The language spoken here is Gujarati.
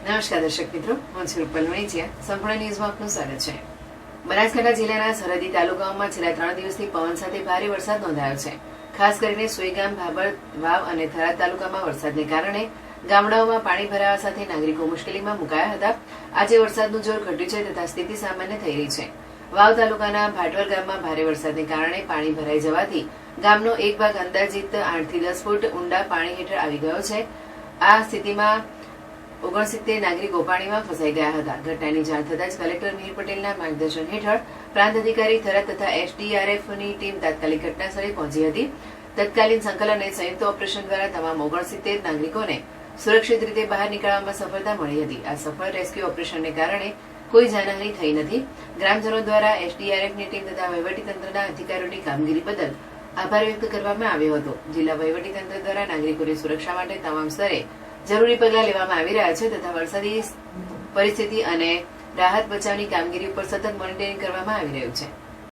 નમસ્કાર દર્શક મિત્રો, હું છું રૂપલ વણિજિયા સંપૂર્ણ ન્યૂઝમાં આપનું સ્વાગત છે. બનાસકાંઠા જિલ્લાના સરહદી તાલુકાઓમાં છેલ્લા ત્રણ દિવસથી પવન સાથે ભારે વરસાદ નોંધાયો છે. ખાસ કરીને સુઈગામ ભાબર વાવ અને થરાદ તાલુકામાં વરસાદને કારણે ગામડાઓમાં પાણી ભરાવા સાથે નાગરિકો મુશ્કેલીમાં મુકાયા હતા. આજે વરસાદનું જોર ઘટ્યું છે તથા સ્થિતિ સામાન્ય થઈ રહી છે. વાવ તાલુકાના ભાટવર ગામમાં ભારે વરસાદને કારણે પાણી ભરાઈ જવાથી ગામનો એક ભાગ અંદાજિત આઠથી દસ ફૂટ ઊંડા પાણી હેઠળ આવી ગયો છે. આ સ્થિતિમાં ઓગણસિત્તેર નાગરિક પાણીમાં ફસાઈ ગયા હતા. ઘટનાની જાણ થતાં જ કલેક્ટર મિહિર પટેલના માર્ગદર્શન હેઠળ પ્રાંત અધિકારી થરાદ તથા એસડીઆરએફની ટીમ તાત્કાલિક ઘટનાસ્થળે પહોંચી હતી. તત્કાલીન સંકલન અને સંયુક્ત ઓપરેશન દ્વારા તમામ ઓગણસિત્તેર નાગરિકોને સુરક્ષિત રીતે બહાર નીકળવામાં સફળતા મળી હતી. આ સફળ રેસ્ક્યુ ઓપરેશનને કારણે કોઈ જાનહાની થઈ નથી. ગ્રામજનો દ્વારા એસડીઆરએફની ટીમ તથા વહીવટીતંત્રના અધિકારીઓની કામગીરી બદલ આભાર વ્યક્ત કરવામાં આવ્યો હતો. જિલ્લા વહીવટીતંત્ર દ્વારા નાગરિકોની સુરક્ષા માટે તમામ સ્તરે જરૂરી પગલાં લેવામાં આવી રહ્યા છે તથા વરસાદી પરિસ્થિતિ અને રાહત બચાવની કામગીરી ઉપર સતત મોનિટરિંગ કરવામાં આવી રહ્યું છે.